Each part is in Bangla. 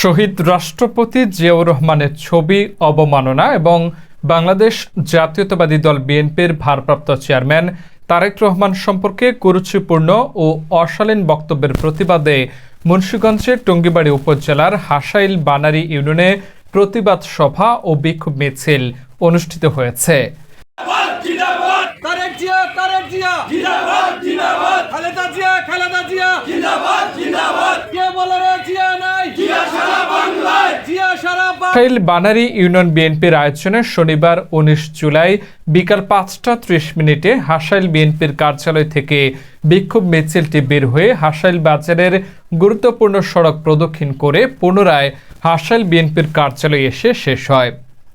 শহীদ রাষ্ট্রপতি জিয়াউর রহমানের ছবি অবমাননা এবং বাংলাদেশ জাতীয়তাবাদী দল বিএনপির ভারপ্রাপ্ত চেয়ারম্যান তারেক রহমান সম্পর্কে কুরুচিপূর্ণ ও অশালীন বক্তব্যের প্রতিবাদে মুন্সীগঞ্জের টঙ্গিবাড়ি উপজেলার হাসাইল বানারী ইউনিয়নে প্রতিবাদ সভা ও বিক্ষোভ মিছিল অনুষ্ঠিত হয়েছে। জিন্দাবাদ জিয়া জিয়া। জিন্দাবাদ জিন্দাবাদ। খালেদা জিয়া খালেদা জিয়া জিন্দাবাদ জিন্দাবাদ কে বলে রে জিয়া নাই জিয়া সারা বাংলায় জিয়া হাসাইল বানারী ইউনিয়ন বিএনপির আয়োজনে শনিবার উনিশ জুলাই বিকাল পাঁচটা ত্রিশ মিনিটে হাসাইল বিএনপির কার্যালয় থেকে বিক্ষোভ মিছিলটি বের হয়ে হাসাইল বাজারের গুরুত্বপূর্ণ সড়ক প্রদক্ষিণ করে পুনরায় হাসাইল বিএনপির কার্যালয়ে এসে শেষ হয়।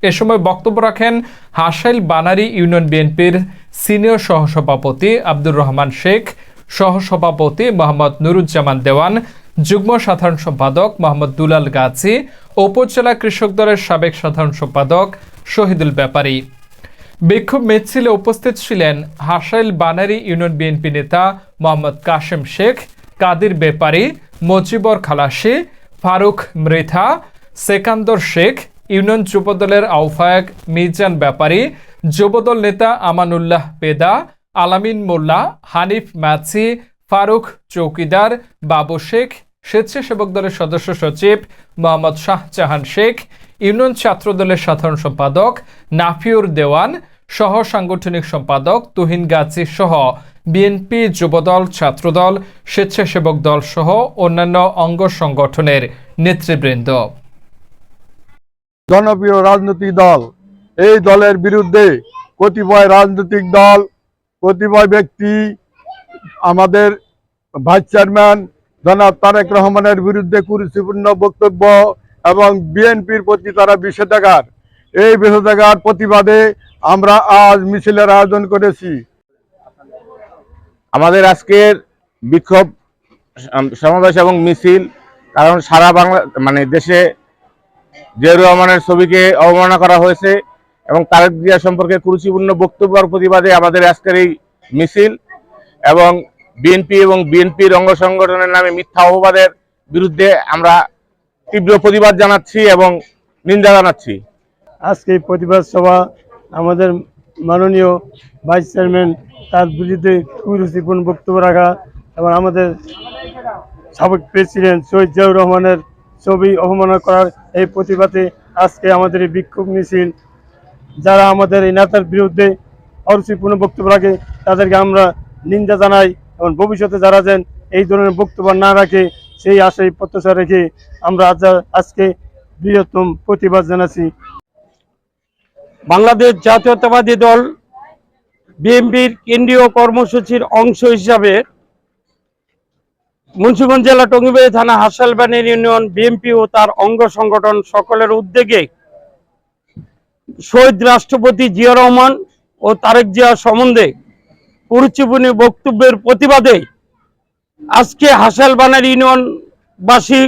এ সময় বক্তব্য রাখেন হাসাইল বানারী ইউনিয়ন বিএনপির সিনিয়র সহসভাপতি আব্দুর রহমান শেখ, সহসভাপতি মোহাম্মদ নুরুজ্জামান দেওয়ান, যুগ্ম সাধারণ সম্পাদক মোহাম্মদ দুলাল গাজী উপজেলা কৃষক দলের সাবেক সাধারণ সম্পাদক শহীদুল ব্যাপারী। বিক্ষোভ মিছিলে উপস্থিত ছিলেন হাসাইল বানারি ইউনিয়ন বিএনপি নেতা মোহাম্মদ কাশেম শেখ, কাদির বেপারী মজিবর খালাসি, ফারুক মৃথা, সেকান্দর শেখ, ইউনিয়ন যুবদলের আহ্বায়ক মিজান ব্যাপারী, যুবদল নেতা আমানুল্লাহ পেদা আলামিন মোল্লা, হানিফ ম্যাচি ফারুক চৌকিদার, বাবু শেখ স্বেচ্ছাসেবক দলের সদস্য সচিব মোহাম্মদ শাহজাহান শেখ, ইউনিয়ন ছাত্র দলের সাধারণ সম্পাদক নাফিউর দেওয়ান, সহ সাংগঠনিক সম্পাদক তুহিন গাজী সহ বিএনপি যুবদল, ছাত্রদল, স্বেচ্ছাসেবক দল সহ অন্যান্য অঙ্গ সংগঠনের নেতৃবৃন্দ। জনপ্রিয় রাজনৈতিক দল, এই দলের বিরুদ্ধে কতিপয় রাজনৈতিক দল, কতিপয় ব্যক্তি, আমাদের ভাইস চেয়ারম্যান জনাব তারেক রহমানের বিরুদ্ধে কুরুচিপূর্ণ বক্তব্য এবং বিএনপির প্রতি তারা বিষেধাগার এই বিষেধাগার প্রতিবাদে আমরা আজ মিছিলের আয়োজন করেছি। আমাদের আজকের বিক্ষোভ সমাবেশ এবং মিছিল কারণ সারা বাংলা মানে দেশে জিয়াউর রহমানের ছবিকে অবমাননা করা হয়েছে এবং তারেক জিয়া সম্পর্কে কুরুচিপূর্ণ বক্তব্যের প্রতিবাদে আমাদের আজকের এই মিছিল এবং বিএনপি এবং বিএনপির অঙ্গ সংগঠনের নামে মিথ্যা অপবাদের বিরুদ্ধে আমরা তীব্র প্রতিবাদ জানাচ্ছি এবং নিন্দা জানাচ্ছি। আজকে প্রতিবাদ সভা আমাদের মাননীয় ভাইস চেয়ারম্যান তার বিরুদ্ধে কুরুচিপূর্ণ বক্তব্য রাখা এবং আমাদের সাবেক প্রেসিডেন্ট শহীদ জিয়াউর রহমানের ছবি অবমাননা করার এই প্রতিবাদে আজকে আমাদের এই বিক্ষোভ মিছিল, যারা আমাদের এই নেতার বিরুদ্ধে অরুচিপূর্ণ বক্তব্য রাখে, তাদেরকে আমরা নিন্দা জানাই। এবং ভবিষ্যতে যারা যেন এই ধরনের বক্তব্য না রাখে, সেই আশায় প্রত্যাশা রেখে আমরা আজ আজকে বৃহত্তম প্রতিবাদ জানাচ্ছি। বাংলাদেশ জাতীয়তাবাদী দল বিএনপির কেন্দ্রীয় কর্মসূচির অংশ হিসাবে মুন্সিগঞ্জ জেলা টঙ্গিবাড়ি থানা হাসালবানির ইউনিয়ন বিএনপি ও তার অঙ্গ সংগঠন সকলের উদ্যোগে শহীদ রাষ্ট্রপতি জিয়া রহমান ও তারেক জিয়া সম্বন্ধে কুরুচিপূর্ণ বক্তব্যের প্রতিবাদে আজকে হাসালবানার ইউনিয়নবাসী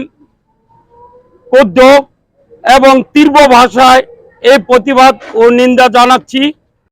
কদ্য এবং তীব্র ভাষায় এই প্রতিবাদ ও নিন্দা জানাচ্ছি।